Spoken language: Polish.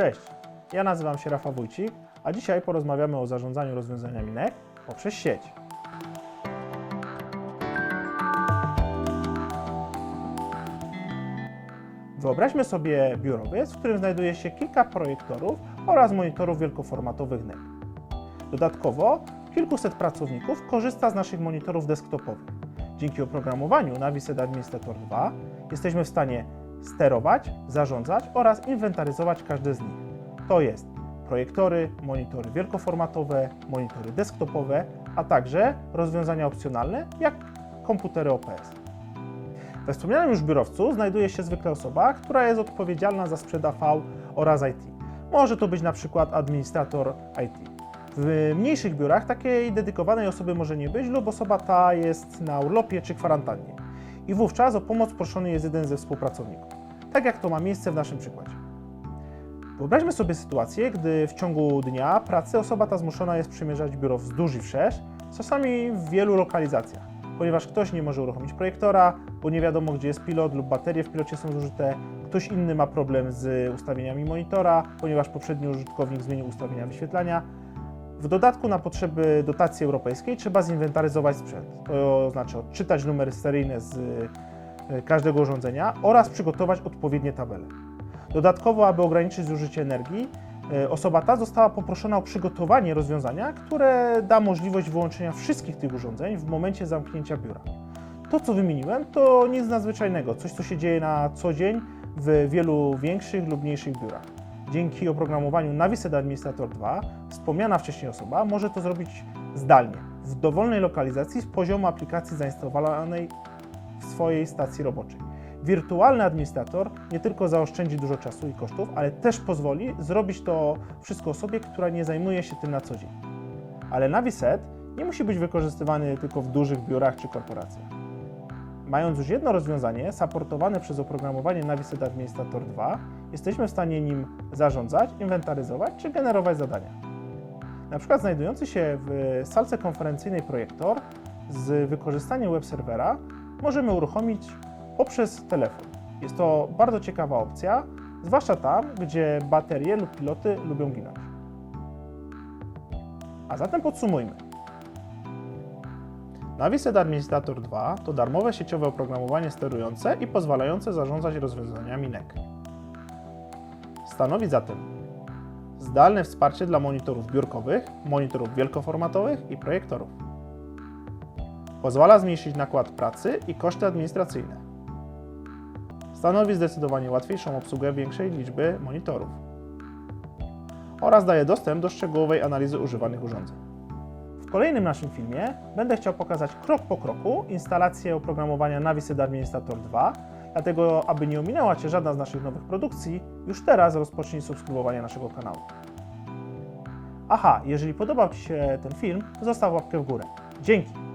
Cześć, ja nazywam się Rafał Wójcik, a dzisiaj porozmawiamy o zarządzaniu rozwiązaniami NEC poprzez sieć. Wyobraźmy sobie biurowiec, w którym znajduje się kilka projektorów oraz monitorów wielkoformatowych NEC. Dodatkowo kilkuset pracowników korzysta z naszych monitorów desktopowych. Dzięki oprogramowaniu Naviset Administrator 2 jesteśmy w stanie sterować, zarządzać oraz inwentaryzować każde z nich. To jest projektory, monitory wielkoformatowe, monitory desktopowe, a także rozwiązania opcjonalne jak komputery OPS. We wspomnianym już biurowcu znajduje się zwykle osoba, która jest odpowiedzialna za sprzęt AV oraz IT. Może to być na przykład administrator IT. W mniejszych biurach takiej dedykowanej osoby może nie być lub osoba ta jest na urlopie czy kwarantannie. I wówczas o pomoc proszony jest jeden ze współpracowników. Tak jak to ma miejsce w naszym przykładzie. Wyobraźmy sobie sytuację, gdy w ciągu dnia pracy osoba ta zmuszona jest przemierzać biuro wzdłuż i wszerz, czasami w wielu lokalizacjach, ponieważ ktoś nie może uruchomić projektora, bo nie wiadomo gdzie jest pilot lub baterie w pilocie są zużyte, ktoś inny ma problem z ustawieniami monitora, ponieważ poprzedni użytkownik zmienił ustawienia wyświetlania. W dodatku na potrzeby dotacji europejskiej trzeba zinwentaryzować sprzęt, to znaczy odczytać numery seryjne z y, każdego urządzenia oraz przygotować odpowiednie tabele. Dodatkowo, aby ograniczyć zużycie energii, y, osoba ta została poproszona o przygotowanie rozwiązania, które da możliwość wyłączenia wszystkich tych urządzeń w momencie zamknięcia biura. To, co wymieniłem, to nic nadzwyczajnego, coś, co się dzieje na co dzień w wielu większych lub mniejszych biurach. Dzięki oprogramowaniu Naviset Administrator 2 wspomniana wcześniej osoba może to zrobić zdalnie, w dowolnej lokalizacji z poziomu aplikacji zainstalowanej w swojej stacji roboczej. Wirtualny administrator nie tylko zaoszczędzi dużo czasu i kosztów, ale też pozwoli zrobić to wszystko osobie, która nie zajmuje się tym na co dzień. Ale Naviset nie musi być wykorzystywany tylko w dużych biurach czy korporacjach. Mając już jedno rozwiązanie supportowane przez oprogramowanie Naviset Administrator 2, jesteśmy w stanie nim zarządzać, inwentaryzować czy generować zadania. Na przykład znajdujący się w salce konferencyjnej projektor z wykorzystaniem web serwera możemy uruchomić poprzez telefon. Jest to bardzo ciekawa opcja, zwłaszcza tam, gdzie baterie lub piloty lubią ginąć. A zatem podsumujmy. Naviset Administrator 2 to darmowe sieciowe oprogramowanie sterujące i pozwalające zarządzać rozwiązaniami NEC. Stanowi zatem zdalne wsparcie dla monitorów biurkowych, monitorów wielkoformatowych i projektorów. Pozwala zmniejszyć nakład pracy i koszty administracyjne. Stanowi zdecydowanie łatwiejszą obsługę większej liczby monitorów. Oraz daje dostęp do szczegółowej analizy używanych urządzeń. W kolejnym naszym filmie będę chciał pokazać krok po kroku instalację oprogramowania Naviset Administrator 2, dlatego aby nie ominęła Cię żadna z naszych nowych produkcji, już teraz rozpocznij subskrybowanie naszego kanału. Aha, jeżeli podobał Ci się ten film, zostaw łapkę w górę. Dzięki!